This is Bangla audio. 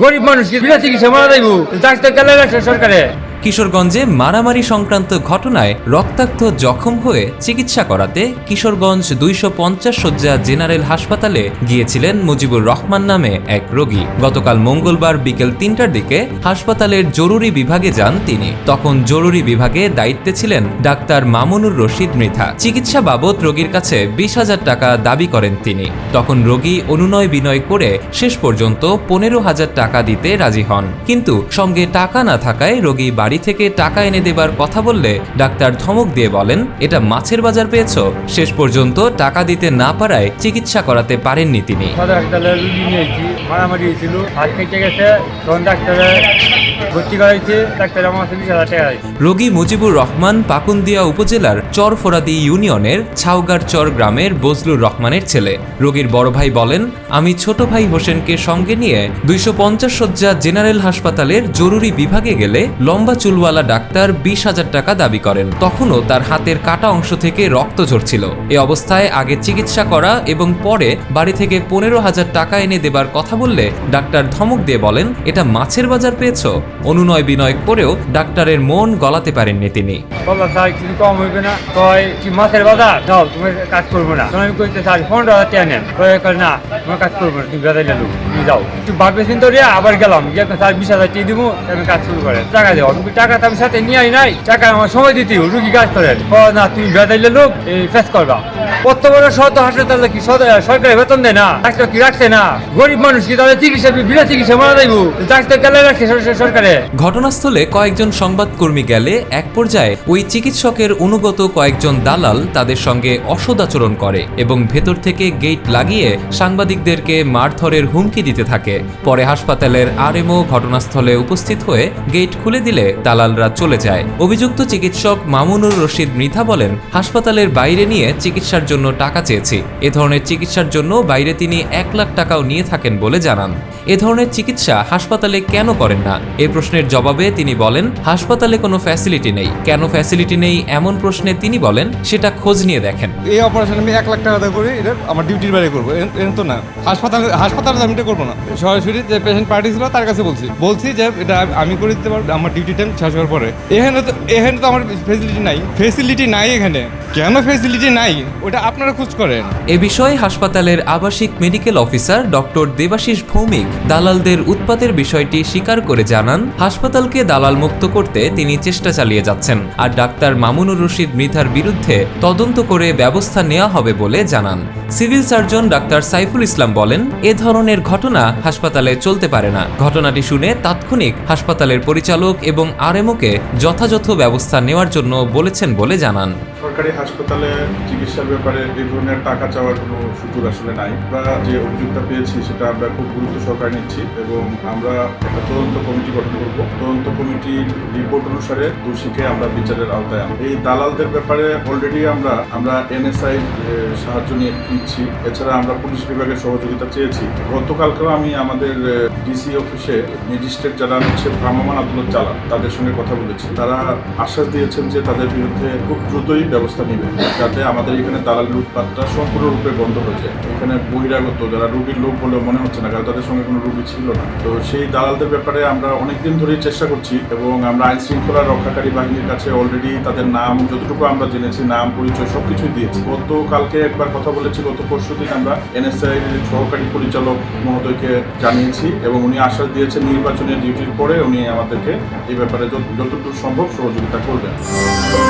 গরিব মানুষকে বিনা চিকিৎসা মারা যাইব। ডাক্তার কেলে গেছে সরকারে। কিশোরগঞ্জে মারামারি সংক্রান্ত ঘটনায় রক্তাক্ত জখম হয়ে চিকিৎসা করাতে কিশোরগঞ্জ দুইশো পঞ্চাশ শয্যা জেনারেল হাসপাতালে গিয়েছিলেন মুজিবুর রহমান নামে এক রোগী। গতকাল মঙ্গলবার বিকেল তিনটার দিকে হাসপাতালের জরুরি বিভাগে যান তিনি। তখন জরুরি বিভাগে দায়িত্বে ছিলেন ডাক্তার মামুনুর রশিদ মৃধা। চিকিৎসা বাবদ রোগীর কাছে বিশ হাজার টাকা দাবি করেন তিনি। তখন রোগী অনুনয় বিনয় করে শেষ পর্যন্ত পনেরো হাজার টাকা দিতে রাজি হন। কিন্তু সঙ্গে টাকা না থাকায় রোগী বাড়ি থেকে টাকা এনে দেবার কথা বললে ডাক্তার ধমক দিয়ে বলেন, এটা মাছের বাজার পেয়েছ। শেষ পর্যন্ত টাকা দিতে না পারায় চিকিৎসা করাতে পারেননি তিনি। রোগী মুজিবুর রহমান পাকুন্দিয়া উপজেলার চরফোরাদি ইউনিয়নের ছাউগার চর গ্রামের বজলুর রহমানের ছেলে। রোগীর বড় ভাই বলেন, আমি ছোট ভাই হোসেনকে সঙ্গে নিয়ে দুইশো পঞ্চাশ শয্যা জেনারেল হাসপাতালের জরুরি বিভাগে গেলে লম্বা চুলওয়ালা ডাক্তার বিশ হাজার টাকা দাবি করেন। তখনও তার হাতের কাটা অংশ থেকে রক্ত ঝরছিল। এ অবস্থায় আগে চিকিৎসা করা এবং পরে বাড়ি থেকে পনেরো হাজার টাকা এনে দেবার কথা বললে ডাক্তার ধমক দিয়ে বলেন, এটা মাছের বাজার পেয়েছ? অনুনয় বিনয় করেও ডাক্তারের মন গলাতে পারেননি তিনি। স্যার কিছু কম হইবে না। কি তুমি কাজ করব না। না কাজ করব তুমি যাও। করিয়া আবার গেলাম। স্যার বিশ হাজার কাজ শুরু করেন। টাকা টাকা আমি সাথে নিয়ে নাই। টাকা আমার সময় দিতে কাজ না ফেস কি বেতন দেয় না? কি রাখছে না? গরিব মানুষ কি তাদের চিকিৎসা, বিনা চিকিৎসা মারা যাইব? ডাক্তার কেলে রাখছে সর- সরকারে। ঘটনাস্থলে কয়েকজন সংবাদকর্মী গেলে এক পর্যায়ে ওই চিকিৎসকের অনুগত কয়েকজন দালাল তাদের সঙ্গে অসদাচরণ করে এবং ভেতর থেকে গেট লাগিয়ে সাংবাদিকদেরকে মারধরের হুমকি দিতে থাকে। পরে হাসপাতালের আরএমও ঘটনাস্থলে উপস্থিত হয়ে গেট খুলে দিলে দালালরা চলে যায়। অভিযুক্ত চিকিৎসক মামুনুর রশিদ মৃধা বলেন, হাসপাতালের বাইরে নিয়ে চিকিৎসার জন্য টাকা চেয়েছি। এ ধরনের চিকিৎসার জন্য বাইরে তিনি এক লাখ টাকাও নিয়ে থাকেন বলে জানান। এ ধরনের চিকিৎসা হাসপাতালে কেন করেন না? এ প্রশ্নের জবাবে তিনি বলেন হাসপাতালে কোনো ফ্যাসিলিটি নেই। কেন ফ্যাসিলিটি নেই? এমন প্রশ্নে তিনি বলেন সেটা খোঁজ নিয়ে দেখেন। এই অপারেশন আমি এক লাখ টাকা দিয়ে করে এটা আমার ডিউটির বাইরে করব। এরকম- তো না। হাসপাতাল হাসপাতালে আমি এটা করব না। সরাসরি যে পেশেন্ট পার্টি ছিল তার কাছে বলছি। বলছি যে এটা আমি করে দিতে পারব আমার ডিউটি টাইম শেষ হওয়ার পরে। এখানে তো এখানে তো আমার ফেসিলিটি নাই। ফেসিলিটি নাই এখানে। কেন ফেসিলিটি নাই? ওটা আপনারা খোঁজ করেন। এ বিষয়ে হাসপাতালের আবাসিক medical officer doctor Debashis Bhowmik দালালদের উৎপাতের বিষয়টি স্বীকার করে জানান, হাসপাতালকে দালাল মুক্ত করতে তিনি চেষ্টা চালিয়ে যাচ্ছেন আর ডাক্তার মামুনুর রশিদ মৃধার বিরুদ্ধে তদন্ত করে ব্যবস্থা নেওয়া হবে বলে জানান। সিভিল সার্জন ডাক্তার সাইফুল ইসলাম বলেন, এ ধরনের ঘটনা হাসপাতালে চলতে পারে না। ঘটনাটি শুনে তাৎক্ষণিক হাসপাতালের পরিচালক এবং আরএমওকে যথাযথ ব্যবস্থা নেওয়ার জন্য বলেছেন বলে জানান। সরকারি হাসপাতালে চিকিৎসার ব্যাপারে এই ধরনের টাকা চাওয়ার কোনো সুযোগ আসলে নাই। আমরা যে অভিযোগটা পেয়েছি সেটা আমরা খুব গুরুত্ব সহকারে নিচ্ছি এবং আমরা একটা তদন্ত কমিটি গঠন করব। তদন্ত কমিটির রিপোর্ট অনুসারে দোষীকে আমরা বিচারের আওতায় আনব। এই দালালদের ব্যাপারে অলরেডি আমরা আমরা এনএসআই সাহায্য নিয়ে নিচ্ছি। এছাড়া আমরা পুলিশ বিভাগের সহযোগিতা চেয়েছি। গতকালকেও আমি আমাদের ডিসি অফিসে ম্যাজিস্ট্রেট যারা হচ্ছে ভ্রাম্যমান আদালত চালান, তাদের সঙ্গে কথা বলেছি। তারা আশ্বাস দিয়েছেন যে তাদের বিরুদ্ধে খুব দ্রুতই ব্যবস্থা নেবে, যাতে আমাদের এখানে দালালের উৎপাদটা সম্পূর্ণরূপে বন্ধ হয়ে যায়। এখানে বহিরাগত যারা রুগীর লোক বলে মনে হচ্ছে না, কারণ তাদের সঙ্গে কোনো রুগী ছিল না। তো সেই দালালদের ব্যাপারে আমরা অনেকদিন ধরেই চেষ্টা করছি এবং আমরা আইন শৃঙ্খলা রক্ষাকারী বাহিনীর কাছে অলরেডি তাদের নাম, যতটুকু আমরা জেনেছি, নাম, পরিচয় সবকিছুই দিয়েছি। গত কালকে একবার কথা বলেছি, গত পরশু দিন আমরা এনএসআই সহকারী পরিচালক মহোদয়কে জানিয়েছি এবং উনি আশ্বাস দিয়েছেন নির্বাচনের ডিউটির পরে উনি আমাদেরকে এই ব্যাপারে যত- যতদূর সম্ভব সহযোগিতা করবেন।